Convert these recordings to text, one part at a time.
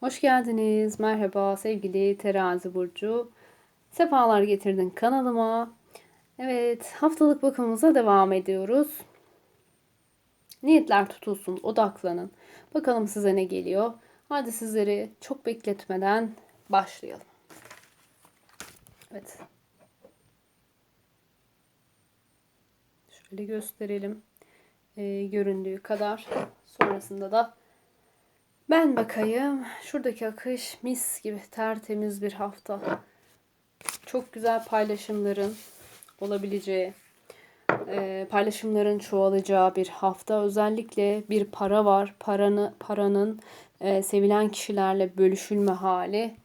Hoş geldiniz. Merhaba sevgili terazi burcu. Sefalar getirdin kanalıma. Evet, haftalık bakımımıza devam ediyoruz. Niyetler tutulsun, odaklanın. Bakalım size ne geliyor. Hadi sizleri çok bekletmeden başlayalım. Evet. Şöyle gösterelim. Ee, göründüğü kadar. Sonrasında da ben bakayım. Şuradaki akış mis gibi tertemiz bir hafta. Çok güzel paylaşımların olabileceği, e, paylaşımların çoğalacağı bir hafta. Özellikle bir para var. Paranı, paranın e, sevilen kişilerle bölüşülme hali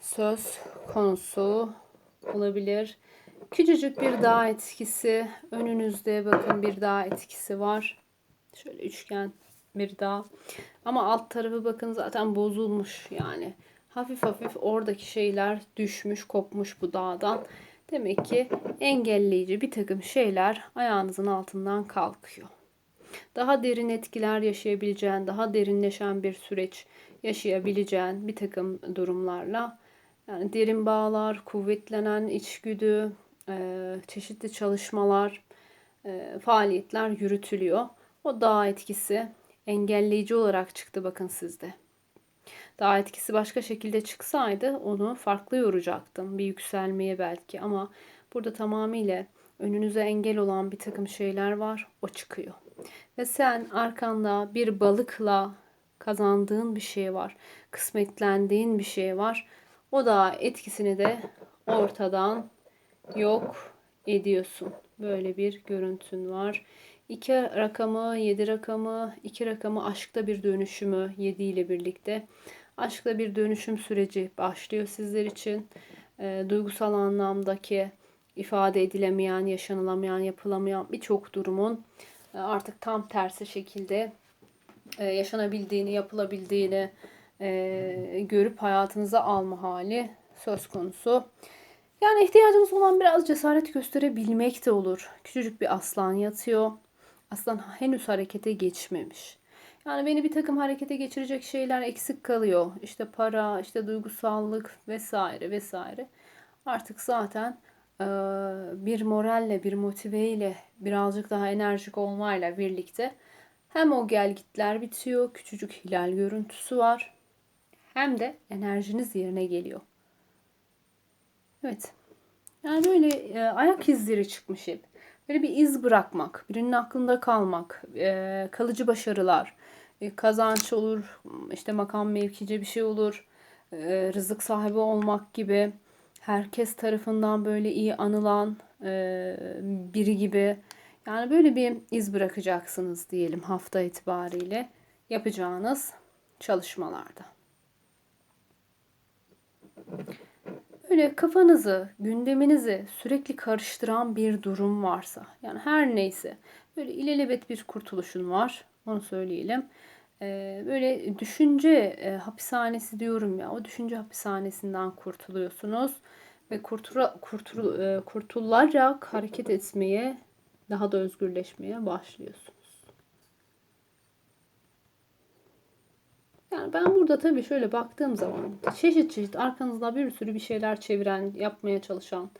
söz konusu olabilir. Küçücük bir dağ etkisi. Önünüzde bakın bir dağ etkisi var. Şöyle üçgen bir dağ. Ama alt tarafı bakın zaten bozulmuş yani. Hafif hafif oradaki şeyler düşmüş, kopmuş bu dağdan. Demek ki engelleyici bir takım şeyler ayağınızın altından kalkıyor. Daha derin etkiler yaşayabileceğin, daha derinleşen bir süreç yaşayabileceğin bir takım durumlarla yani derin bağlar, kuvvetlenen içgüdü, çeşitli çalışmalar, faaliyetler yürütülüyor. O dağ etkisi engelleyici olarak çıktı bakın sizde. Daha etkisi başka şekilde çıksaydı onu farklı yoracaktım. Bir yükselmeye belki ama burada tamamıyla önünüze engel olan bir takım şeyler var. O çıkıyor. Ve sen arkanda bir balıkla kazandığın bir şey var. Kısmetlendiğin bir şey var. O da etkisini de ortadan yok ediyorsun. Böyle bir görüntün var. 2 rakamı, 7 rakamı, 2 rakamı aşkta bir dönüşümü 7 ile birlikte. Aşkta bir dönüşüm süreci başlıyor sizler için. E, duygusal anlamdaki ifade edilemeyen, yaşanılamayan, yapılamayan birçok durumun e, artık tam tersi şekilde e, yaşanabildiğini, yapılabildiğini e, görüp hayatınıza alma hali söz konusu. Yani ihtiyacımız olan biraz cesaret gösterebilmek de olur. Küçücük bir aslan yatıyor aslan henüz harekete geçmemiş. Yani beni bir takım harekete geçirecek şeyler eksik kalıyor. İşte para, işte duygusallık vesaire vesaire. Artık zaten e, bir moralle, bir motiveyle, birazcık daha enerjik olmayla birlikte hem o gelgitler bitiyor, küçücük hilal görüntüsü var. Hem de enerjiniz yerine geliyor. Evet. Yani böyle e, ayak izleri çıkmış hep. Böyle bir iz bırakmak, birinin aklında kalmak, e, kalıcı başarılar, e, kazanç olur, işte makam mevkice bir şey olur, e, rızık sahibi olmak gibi, herkes tarafından böyle iyi anılan biri gibi. Yani böyle bir iz bırakacaksınız diyelim hafta itibariyle yapacağınız çalışmalarda böyle kafanızı, gündeminizi sürekli karıştıran bir durum varsa, yani her neyse, böyle ilelebet bir kurtuluşun var, onu söyleyelim. Böyle düşünce e, hapishanesi diyorum ya, o düşünce hapishanesinden kurtuluyorsunuz ve kurtura, kurtul, e, kurtularak hareket etmeye, daha da özgürleşmeye başlıyorsunuz. Yani ben burada tabii şöyle baktığım zaman çeşit çeşit arkanızda bir sürü bir şeyler çeviren, yapmaya çalışan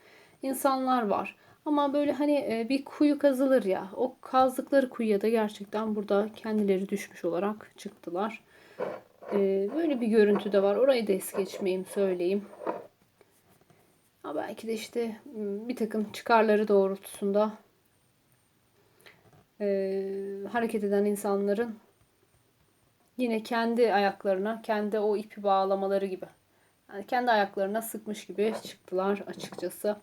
insanlar var. Ama böyle hani e, bir kuyu kazılır ya. O kazdıkları kuyuya da gerçekten burada kendileri düşmüş olarak çıktılar. E, böyle bir görüntü de var. Orayı da es geçmeyeyim söyleyeyim. Ha belki de işte bir takım çıkarları doğrultusunda e, hareket eden insanların yine kendi ayaklarına, kendi o ipi bağlamaları gibi. Yani kendi ayaklarına sıkmış gibi çıktılar açıkçası.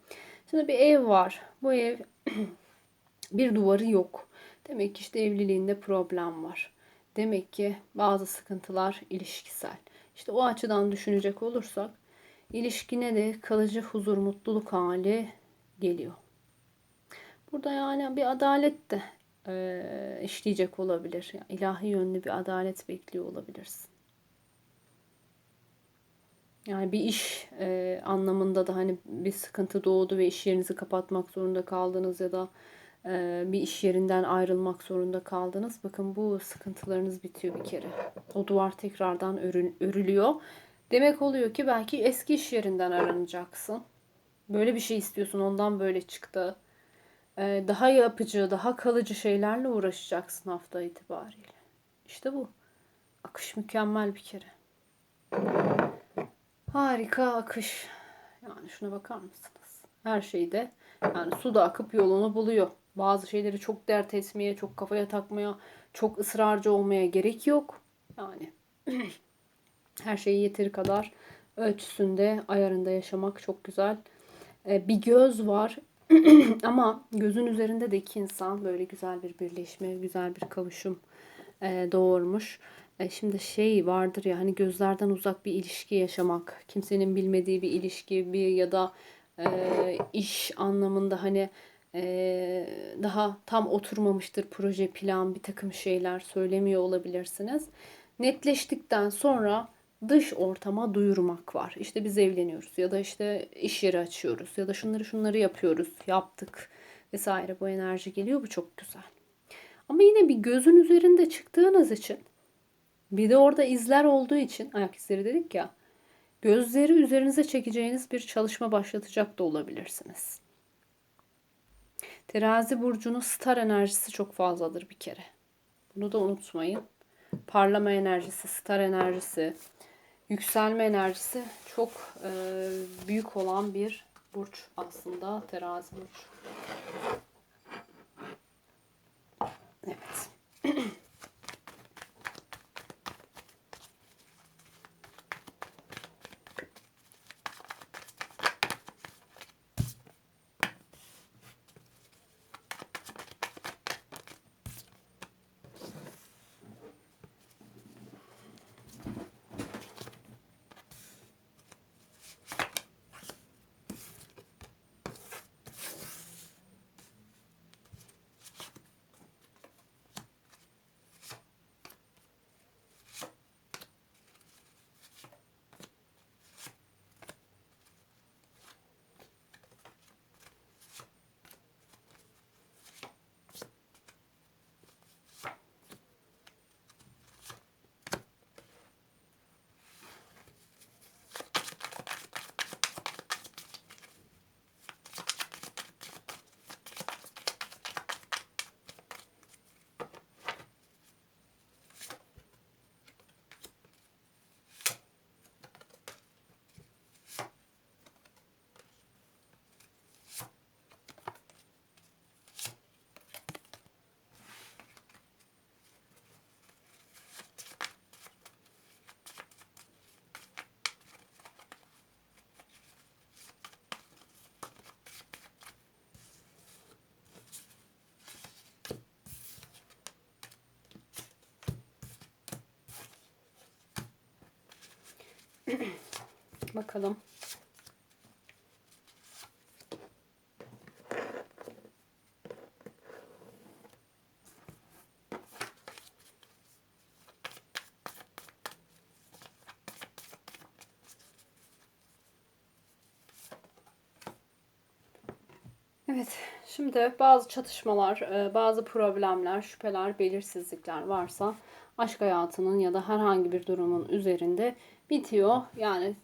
Şimdi bir ev var. Bu ev bir duvarı yok. Demek ki işte evliliğinde problem var. Demek ki bazı sıkıntılar ilişkisel. İşte o açıdan düşünecek olursak ilişkine de kalıcı huzur, mutluluk hali geliyor. Burada yani bir adalet de e, işleyecek olabilir. Yani ilahi yönlü bir adalet bekliyor olabilirsin. Yani bir iş e, anlamında da hani bir sıkıntı doğdu ve iş yerinizi kapatmak zorunda kaldınız ya da e, bir iş yerinden ayrılmak zorunda kaldınız. Bakın bu sıkıntılarınız bitiyor bir kere. O duvar tekrardan örül, örülüyor. Demek oluyor ki belki eski iş yerinden aranacaksın. Böyle bir şey istiyorsun ondan böyle çıktı. Ee, daha yapıcı, daha kalıcı şeylerle uğraşacaksın hafta itibariyle. İşte bu. Akış mükemmel bir kere. Harika akış. Yani şuna bakar mısınız? Her şeyde yani su da akıp yolunu buluyor. Bazı şeyleri çok dert etmeye, çok kafaya takmaya, çok ısrarcı olmaya gerek yok. Yani her şeyi yeteri kadar ölçüsünde, ayarında yaşamak çok güzel. Ee, bir göz var. Ama gözün üzerinde de iki insan böyle güzel bir birleşme, güzel bir kavuşum e, doğurmuş. E, şimdi şey vardır ya hani gözlerden uzak bir ilişki yaşamak, kimsenin bilmediği bir ilişki bir ya da e, iş anlamında hani e, daha tam oturmamıştır proje, plan, bir takım şeyler söylemiyor olabilirsiniz. Netleştikten sonra dış ortama duyurmak var. İşte biz evleniyoruz ya da işte iş yeri açıyoruz ya da şunları şunları yapıyoruz, yaptık vesaire bu enerji geliyor bu çok güzel. Ama yine bir gözün üzerinde çıktığınız için bir de orada izler olduğu için ayak izleri dedik ya gözleri üzerinize çekeceğiniz bir çalışma başlatacak da olabilirsiniz. Terazi burcunun star enerjisi çok fazladır bir kere. Bunu da unutmayın. Parlama enerjisi, star enerjisi, yükselme enerjisi çok e, büyük olan bir burç aslında terazi burç. Evet. Bakalım. Evet, şimdi bazı çatışmalar, e, bazı problemler, şüpheler, belirsizlikler varsa aşk hayatının ya da herhangi bir durumun üzerinde bitiyor. Yani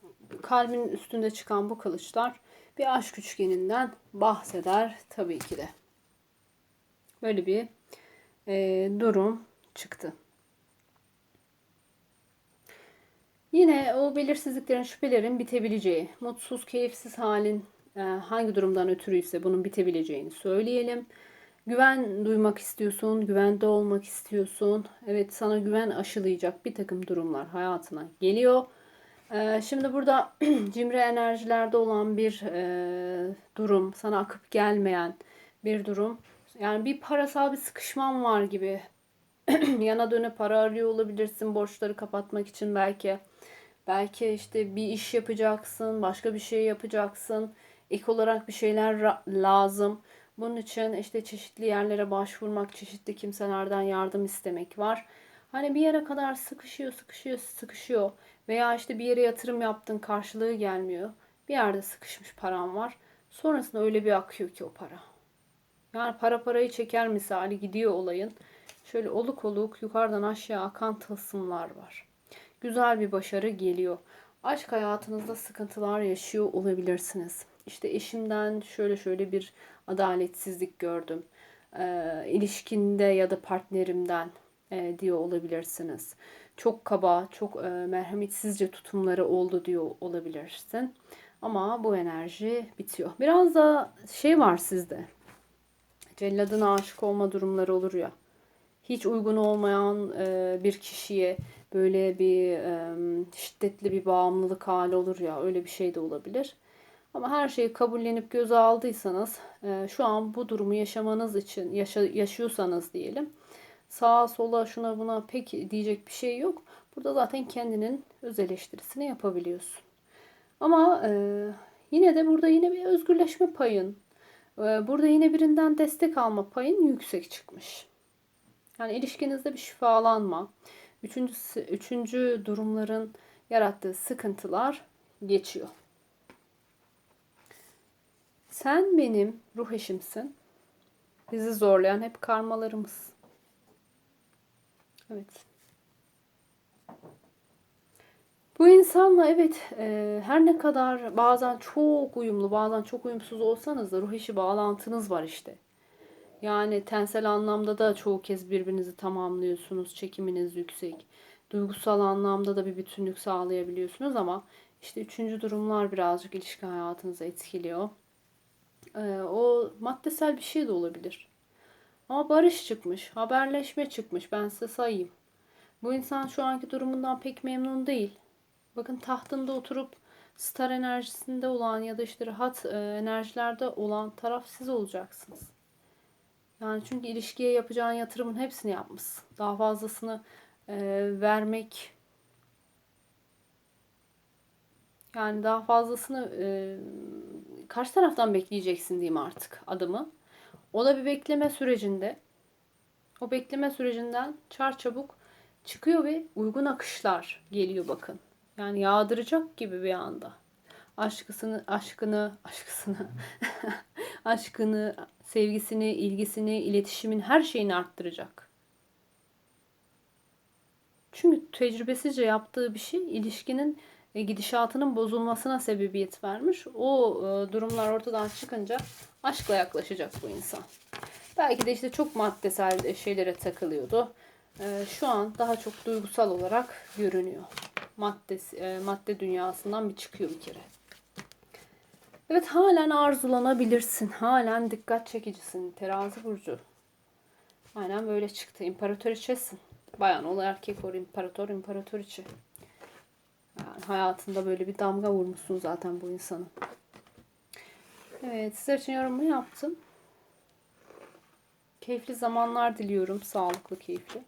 kalbin üstünde çıkan bu kılıçlar bir aşk üçgeninden bahseder tabii ki de. Böyle bir e, durum çıktı. Yine o belirsizliklerin, şüphelerin bitebileceği, mutsuz, keyifsiz halin e, hangi durumdan ötürüyse bunun bitebileceğini söyleyelim. Güven duymak istiyorsun, güvende olmak istiyorsun. Evet sana güven aşılayacak bir takım durumlar hayatına geliyor. Ee, şimdi burada cimri enerjilerde olan bir e, durum, sana akıp gelmeyen bir durum. Yani bir parasal bir sıkışman var gibi. Yana döne para arıyor olabilirsin borçları kapatmak için belki. Belki işte bir iş yapacaksın, başka bir şey yapacaksın. İlk olarak bir şeyler lazım. Bunun için işte çeşitli yerlere başvurmak, çeşitli kimselerden yardım istemek var. Hani bir yere kadar sıkışıyor, sıkışıyor, sıkışıyor. Veya işte bir yere yatırım yaptın, karşılığı gelmiyor. Bir yerde sıkışmış param var. Sonrasında öyle bir akıyor ki o para. Yani para parayı çeker misali gidiyor olayın. Şöyle oluk oluk yukarıdan aşağı akan tılsımlar var. Güzel bir başarı geliyor. Aşk hayatınızda sıkıntılar yaşıyor olabilirsiniz. İşte eşimden şöyle şöyle bir adaletsizlik gördüm. Ee, ilişkinde ya da partnerimden e, diyor olabilirsiniz. Çok kaba, çok e, merhametsizce tutumları oldu diyor olabilirsin. Ama bu enerji bitiyor. Biraz da şey var sizde. Celladına aşık olma durumları olur ya. Hiç uygun olmayan e, bir kişiye böyle bir e, şiddetli bir bağımlılık hali olur ya. Öyle bir şey de olabilir. Ama her şeyi kabullenip göze aldıysanız e, şu an bu durumu yaşamanız için yaşa, yaşıyorsanız diyelim sağa sola şuna buna pek diyecek bir şey yok. Burada zaten kendinin öz eleştirisini yapabiliyorsun. Ama e, yine de burada yine bir özgürleşme payın, e, burada yine birinden destek alma payın yüksek çıkmış. Yani ilişkinizde bir şifalanma, üçüncü, üçüncü durumların yarattığı sıkıntılar geçiyor. Sen benim ruh eşimsin. Bizi zorlayan hep karmalarımız. Evet. Bu insanla evet e, her ne kadar bazen çok uyumlu bazen çok uyumsuz olsanız da ruh eşi bağlantınız var işte. Yani tensel anlamda da çoğu kez birbirinizi tamamlıyorsunuz. Çekiminiz yüksek. Duygusal anlamda da bir bütünlük sağlayabiliyorsunuz ama işte üçüncü durumlar birazcık ilişki hayatınızı etkiliyor. Ee, o maddesel bir şey de olabilir. Ama barış çıkmış, haberleşme çıkmış. Ben size sayayım. Bu insan şu anki durumundan pek memnun değil. Bakın tahtında oturup star enerjisinde olan ya da işte rahat e, enerjilerde olan taraf siz olacaksınız. Yani çünkü ilişkiye yapacağın yatırımın hepsini yapmışsın. Daha fazlasını e, vermek yani daha fazlasını e, karşı taraftan bekleyeceksin diyeyim artık adımı. O da bir bekleme sürecinde. O bekleme sürecinden çar çabuk çıkıyor ve uygun akışlar geliyor bakın. Yani yağdıracak gibi bir anda. Aşkısını, aşkını, aşkısını, aşkını, sevgisini, ilgisini, iletişimin her şeyini arttıracak. Çünkü tecrübesizce yaptığı bir şey ilişkinin gidişatının bozulmasına sebebiyet vermiş. O e, durumlar ortadan çıkınca aşkla yaklaşacak bu insan. Belki de işte çok maddesel şeylere takılıyordu. E, şu an daha çok duygusal olarak görünüyor. Madde, madde dünyasından bir çıkıyor bir kere. Evet halen arzulanabilirsin. Halen dikkat çekicisin. Terazi burcu. Aynen böyle çıktı. İmparatoriçesin. Bayan ol erkek ol imparator imparatoriçe. Yani hayatında böyle bir damga vurmuşsun zaten bu insanın. Evet sizler için yorumumu yaptım. Keyifli zamanlar diliyorum. Sağlıklı, keyifli.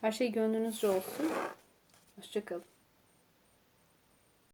Her şey gönlünüzce olsun. Hoşçakalın.